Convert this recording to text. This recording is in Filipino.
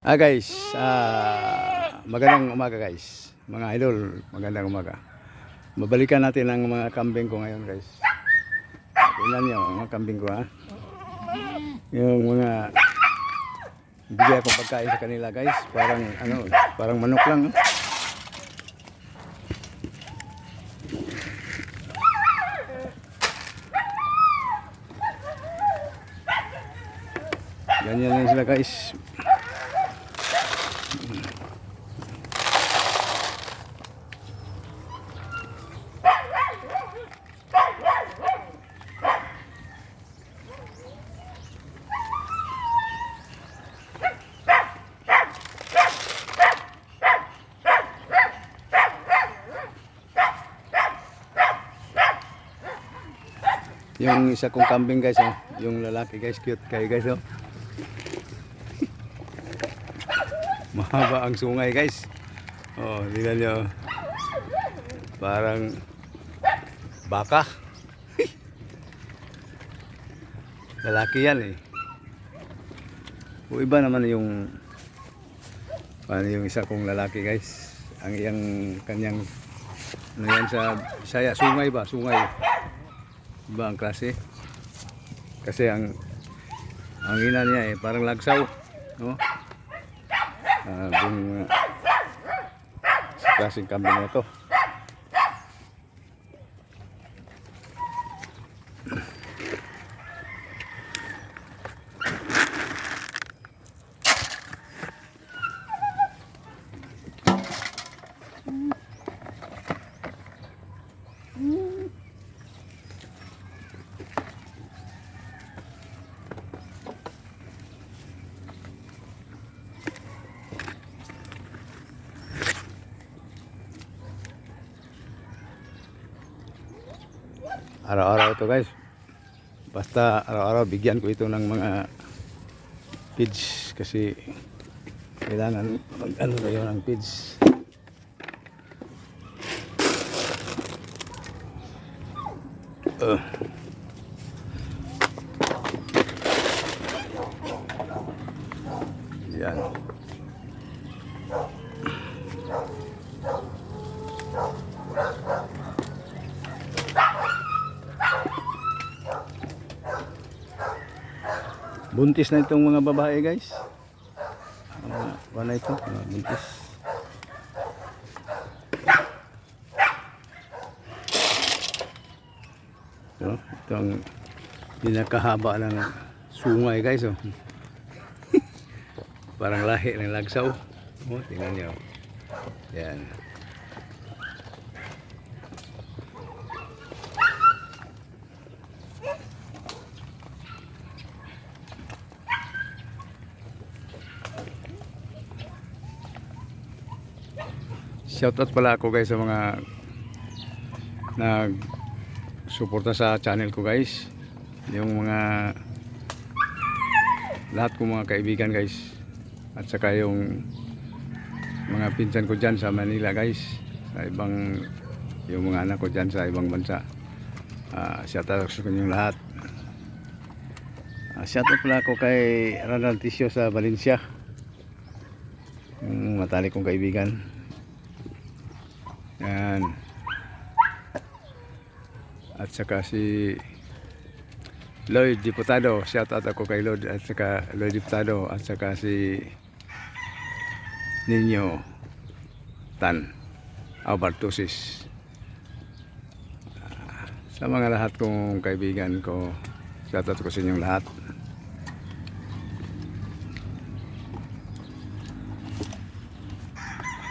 Ah guys, ah, magandang umaga guys. Mga idol, magandang umaga. Mabalikan natin ang mga kambing ko ngayon guys. Tingnan niyo mga kambing ko ha. Yung mga bigay akong pagkain sa kanila guys. Parang ano, parang manok lang. oh. Ganyan lang sila guys. Yung isa kong kambing guys, oh. yung lalaki guys, cute kayo guys. Oh. Mahaba ang sungay guys. Oh, tingnan nyo. Parang baka. lalaki yan eh. O iba naman yung paano yung isa kong lalaki guys. Ang iyang kanyang ano yan sa saya sungay ba? Sungay. Iba ang klase. Kasi ang ang ina niya eh parang lagsaw, no? Ah, yung uh, klaseng kambing na ito. Araw-araw ito guys. Basta araw-araw bigyan ko ito ng mga feeds kasi kailangan mag ano tayo ng feeds. Uh. Yan. Buntis na itong mga babae guys. Uh, wala ito, mga buntis. So, ito ang pinakahaba ng sungay guys. Oh. Parang lahi ng lagsaw. Oh, tingnan niyo. Yan. Shoutout pala ako guys sa mga nag suporta sa channel ko guys. Yung mga lahat kong mga kaibigan guys. At saka yung mga pinsan ko dyan sa Manila guys. Sa ibang yung mga anak ko dyan sa ibang bansa. Uh, shoutout sa kanyang lahat. Uh, shoutout pala ako kay Ronald Tisio sa Valencia. Yung matalik kong kaibigan. Yan. At saka si Lloyd Diputado. Shout out ako kay Lloyd at saka Lloyd Diputado at saka si Ninyo Tan Albertosis. Ah, Sa mga lahat kong kaibigan ko, shout out ko sa inyong lahat.